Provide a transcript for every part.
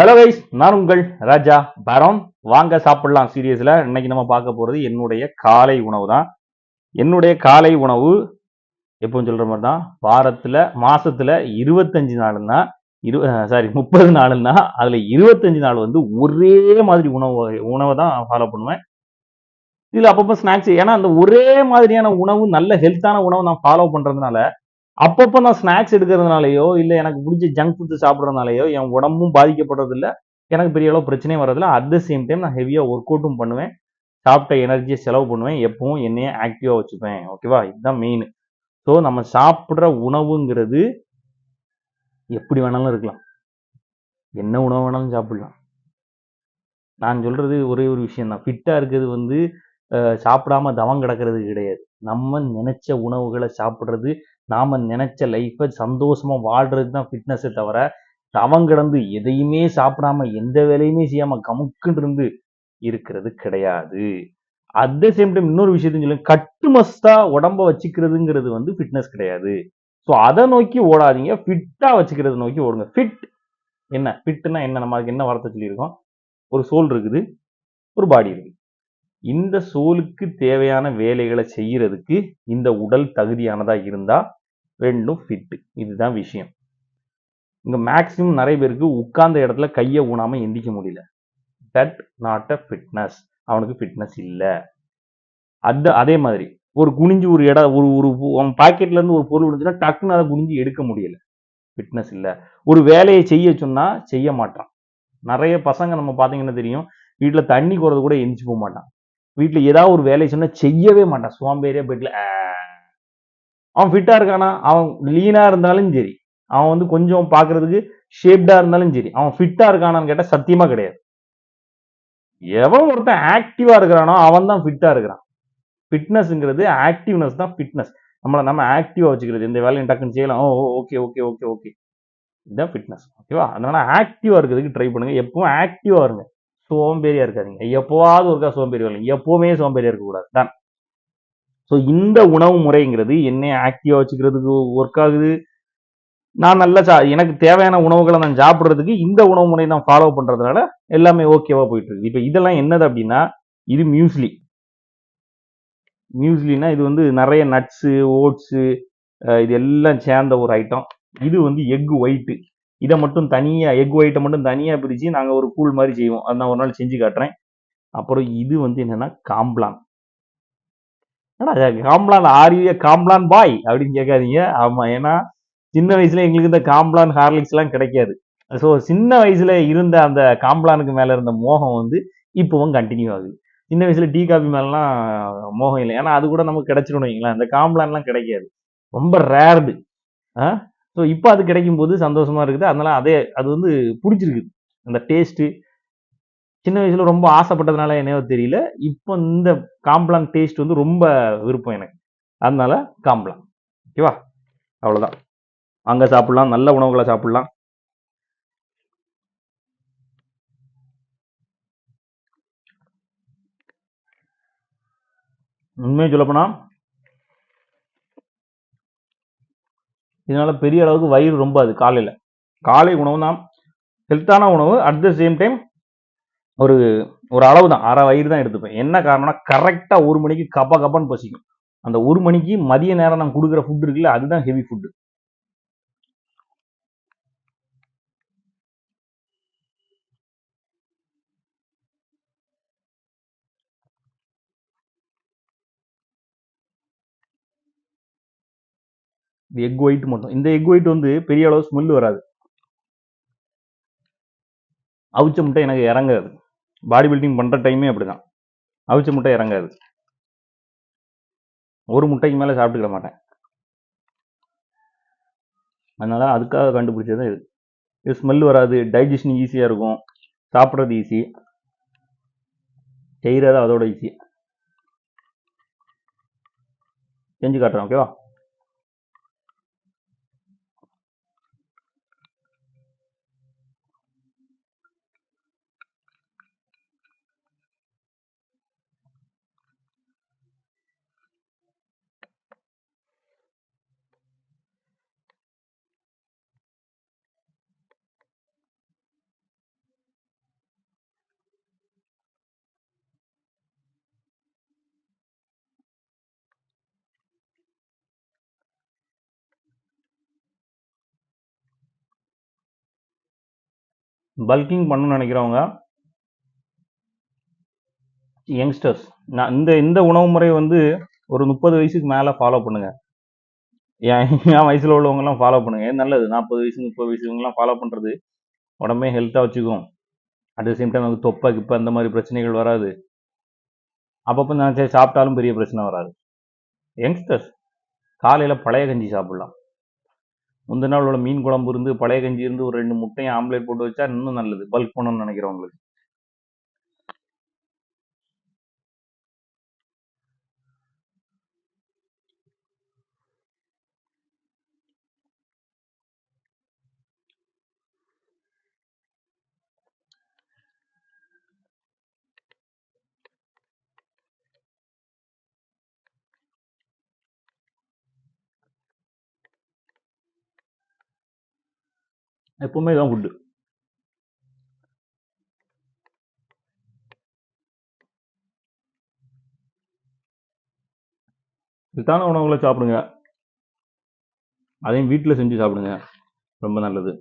Hello guys நான் உங்கள் ராஜா பாரோன். வாங்க சாப்பிடலாம் சீரியஸில் இன்னைக்கு நம்ம பார்க்க போகிறது என்னுடைய காலை உணவு தான். என்னுடைய காலை உணவு எப்பவும் சொல்கிற மாதிரி தான். வாரத்தில் மாதத்தில் இருபத்தஞ்சு நாளுன்னா இரு சாரி முப்பது நாளுன்னா அதில் இருபத்தஞ்சு நாள் வந்து ஒரே மாதிரி உணவு உணவை தான் ஃபாலோ பண்ணுவேன். இதில் அப்பப்போ ஸ்நாக்ஸ் ஏன்னா அந்த ஒரே மாதிரியான உணவு நல்ல ஹெல்த்தான உணவு நான் ஃபாலோ பண்ணுறதுனால அப்பப்போ நான் ஸ்நாக்ஸ் எடுக்கிறதுனாலயோ இல்லை எனக்கு பிடிச்ச ஜங்க் ஃபுட்ஸ் சாப்பிட்றதுனாலயோ என் உடம்பும் பாதிக்கப்படுறதில்ல. எனக்கு பெரிய அளவு பிரச்சனையும் வரதில்ல அட் த சேம் டைம் நான் ஹெவியாக ஒர்க் அவுட்டும் பண்ணுவேன். சாப்பிட்ட எனர்ஜியை செலவு பண்ணுவேன். எப்பவும் என்னைய ஆக்டிவாக வச்சுப்பேன். ஓகேவா இதுதான் மெயின் ஸோ நம்ம சாப்பிட்ற உணவுங்கிறது எப்படி வேணாலும் இருக்கலாம். என்ன உணவு வேணாலும் சாப்பிடலாம். நான் சொல்கிறது ஒரே ஒரு விஷயம் தான் ஃபிட்டாக இருக்கிறது வந்து சாப்பிடாம தவம் கிடக்கிறது கிடையாது. நம்ம நினைச்ச உணவுகளை சாப்பிட்றது நாம் நினைச்ச லைஃப்பை சந்தோஷமாக வாழ்றது தான் ஃபிட்னஸை தவிர தவம் கிடந்து எதையுமே சாப்பிடாம எந்த வேலையுமே செய்யாமல் கமுக்குன்னு இருந்து இருக்கிறது கிடையாது. அட் த சேம் டைம் இன்னொரு விஷயத்தையும் சொல்லுங்க. கட்டுமஸ்தாக உடம்ப வச்சுக்கிறதுங்கிறது வந்து ஃபிட்னஸ் கிடையாது. ஸோ அதை நோக்கி ஓடாதீங்க. ஃபிட்டாக வச்சுக்கிறத நோக்கி ஓடுங்க. ஃபிட் என்ன? ஃபிட்னா என்ன? நம்ம அதுக்கு என்ன வார்த்தை சொல்லியிருக்கோம்? ஒரு சோல் இருக்குது. ஒரு பாடி இருக்குது. இந்த சோலுக்கு தேவையான வேலைகளை செய்யறதுக்கு இந்த உடல் தகுதியானதாக இருந்தால் ரெண்டும் ஃபிட்டு இதுதான் விஷயம். இங்கே மேக்ஸிமம் நிறைய பேருக்கு உட்கார்ந்த இடத்துல கையை ஊனாமல் எந்திக்க முடியல. தட் நாட் அ ஃபிட்னஸ் அவனுக்கு ஃபிட்னஸ் இல்லை. அது அதே மாதிரி ஒரு குனிஞ்சு ஒரு இடம் ஒரு ஒரு அவன் பாக்கெட்ல இருந்து ஒரு பொருள் விழுந்துச்சுன்னா டக்குன்னு அதை குனிஞ்சு எடுக்க முடியல. ஃபிட்னஸ் இல்லை. ஒரு வேலையை செய்ய சொன்னால் செய்ய மாட்டான். நிறைய பசங்க நம்ம பார்த்தீங்கன்னா தெரியும் வீட்டில் தண்ணி குறது கூட எந்திச்சு போக மாட்டான். வீட்டில் ஏதாவது ஒரு வேலையை சொன்னால் செய்யவே மாட்டான். சோம்பேறியா பெட்டில் அவன் ஃபிட்டாக இருக்கானா? அவன் லீனாக இருந்தாலும் சரி. அவன் வந்து கொஞ்சம் பார்க்கறதுக்கு ஷேப்டாக இருந்தாலும் சரி. அவன் ஃபிட்டாக இருக்கானான்னு கேட்டால் சத்தியமாக கிடையாது. எவன் ஒருத்தன் ஆக்டிவா இருக்கிறானோ அவன் தான் ஃபிட்டாக இருக்கிறான். ஃபிட்னஸ்ங்கிறது ஆக்டிவ்னஸ் தான் ஃபிட்னஸ் நம்மளை நம்ம ஆக்டிவா வச்சுக்கிறது. இந்த வேலையை டக்குன்னு செய்யலாம். Oh okay okay okay okay இதுதான் ஃபிட்னஸ் ஓகேவா அதனால ஆக்டிவாக இருக்கிறதுக்கு ட்ரை பண்ணுங்கள் எப்பவும் ஆக்டிவாக இருங்க. சோம்பேறியாக இருக்காதிங்க. எப்போவாவது ஒருக்கா சோம்பேறி வரலாம். எப்போவுமே சோம்பேறியாக இருக்கக்கூடாது. தான் ஸோ இந்த உணவு முறைங்கிறது என்னை ஆக்டிவாக வச்சுக்கிறதுக்கு ஒர்க் ஆகுது. நான் நல்லா சா எனக்கு தேவையான உணவுகளை நான் சாப்பிட்றதுக்கு இந்த உணவு முறை நான் ஃபாலோ பண்ணுறதுனால எல்லாமே ஓகேவா போயிட்டுருக்கு இப்போ இதெல்லாம் என்னது அப்படின்னா இது மியூஸ்லி மியூஸ்லினா இது வந்து நிறைய நட்ஸு ஓட்ஸு இது எல்லாம் சேர்ந்த ஒரு ஐட்டம் இது வந்து எக் ஒயிட்டு இதை மட்டும் தனியாக எக் ஒயிட்டை மட்டும் தனியாக பிரித்து நாங்கள் ஒரு கூழ் மாதிரி செய்வோம். அதை நான் ஒரு நாள் செஞ்சு காட்டுறேன். அப்புறம் இது வந்து என்னென்னா காம்ப்ளான். ஏன்னா காம்ப்ளான் ஆரிய காம்ப்ளான் பாய் அப்படின்னு கேட்காதீங்க. ஆமாம் ஏன்னா சின்ன வயசுல எங்களுக்கு இந்த காம்ப்ளான் ஹார்லிக்ஸ்லாம் கிடைக்காது. ஸோ சின்ன வயசுல இருந்த அந்த காம்ப்ளானுக்கு மேலே இருந்த மோகம் வந்து இப்போவும் கண்டினியூ ஆகுது. சின்ன வயசுல டீ காபி மேலாம் மோகம் இல்லை. ஏன்னா அது கூட நமக்கு கிடைச்சிடும் வைங்களேன். அந்த காம்ப்ளான்லாம் கிடைக்காது. ரொம்ப ரேர்டு ஸோ இப்போ அது கிடைக்கும் போது சந்தோஷமா இருக்குது. அதனால அதே அது வந்து பிடிச்சிருக்குது. அந்த டேஸ்ட்டு சின்ன வயசுல ரொம்ப ஆசைப்பட்டதுனால என்னவோ தெரியல. இப்போ இந்த காம்ப்ளான் டேஸ்ட் வந்து ரொம்ப விருப்பம் எனக்கு. அதனால காம்ப்ளான். ஓகேவா அவ்வளோதான் அங்கே சாப்பிடலாம் நல்ல உணவுகளை சாப்பிடலாம். உண்மையை சொல்லப்போனா இதனால பெரிய அளவுக்கு வயிறு ரொம்ப அது காலையில். காலை உணவு தான் ஹெல்த்தான உணவு அட் த சேம் டைம் ஒரு ஒரு அளவு தான் அரை வயிறு தான் எடுத்துப்பேன். என்ன காரணம்னா கரெக்டாக ஒரு மணிக்கு கப்ப கப்பன்னு பசிக்கும். அந்த ஒரு மணிக்கு மதிய நேரம் நான் கொடுக்குற ஃபுட் இருக்குல்ல அதுதான் ஹெவி ஃபுட்டு இது எக் ஒயிட் மட்டும். இந்த எக் ஒயிட் வந்து பெரிய அளவு ஸ்மெல் வராது. அவிச்ச முட்டை எனக்கு இறங்காது. பாடி பில்டிங் பண்ணுற டைமே அப்படிதான். அவிச்ச முட்டை இறங்காது. ஒரு முட்டைக்கு மேலே சாப்பிட்டுக்கிட மாட்டேன். அதனால் அதுக்காக கண்டுபிடிச்சது இது. இது ஸ்மெல் வராது டைஜஷன் ஈஸியாக இருக்கும். சாப்பிட்றது ஈஸி செய்யறது அதோட ஈஸி செஞ்சு காட்டுறேன் ஓகேவா பல்கிங் பண்ணணும்னு நினைக்கிறவங்க யங்ஸ்டர்ஸ் நான் இந்த இந்த உணவு முறை வந்து ஒரு முப்பது வயசுக்கு மேலே ஃபாலோ பண்ணுங்கள் என் என் வயசில் உள்ளவங்கலாம் ஃபாலோ பண்ணுங்கள் நல்லது? நாற்பது வயசு முப்பது வயசுங்கலாம் ஃபாலோ பண்ணுறது உடம்பே ஹெல்த்தாக வச்சுக்கும். அட் த சேம் டைம் நமக்கு தொப்பை கிப்பை அந்த மாதிரி பிரச்சனைகள் வராது. அப்பப்போ நான் சாப்பிட்டாலும் பெரிய பிரச்சனை வராது. யங்ஸ்டர்ஸ் காலையில் பழைய கஞ்சி சாப்பிட்லாம். முந்தின நாள் உள்ள மீன் குழம்பு இருந்து பழைய கஞ்சி இருந்து ஒரு ரெண்டு முட்டையும் ஆம்லேட் போட்டு வச்சா இன்னும் நல்லது. பல்க் பண்ணணும்னு நினைக்கிறவங்களுக்கு எப்பவுமே இதான் ஃபுட்டு ஹெல்த்தான உணவுகளை சாப்பிடுங்க. அதையும் வீட்டில் செஞ்சு சாப்பிடுங்க. ரொம்ப நல்லது.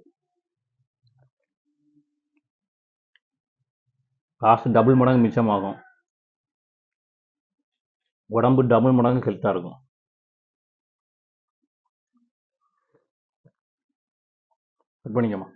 காசு டபுள் மடங்கு மிச்சமாகும். உடம்பு டபுள் மடங்கு ஹெல்த்தாக இருக்கும். குட் பண்ணிக்கம்மா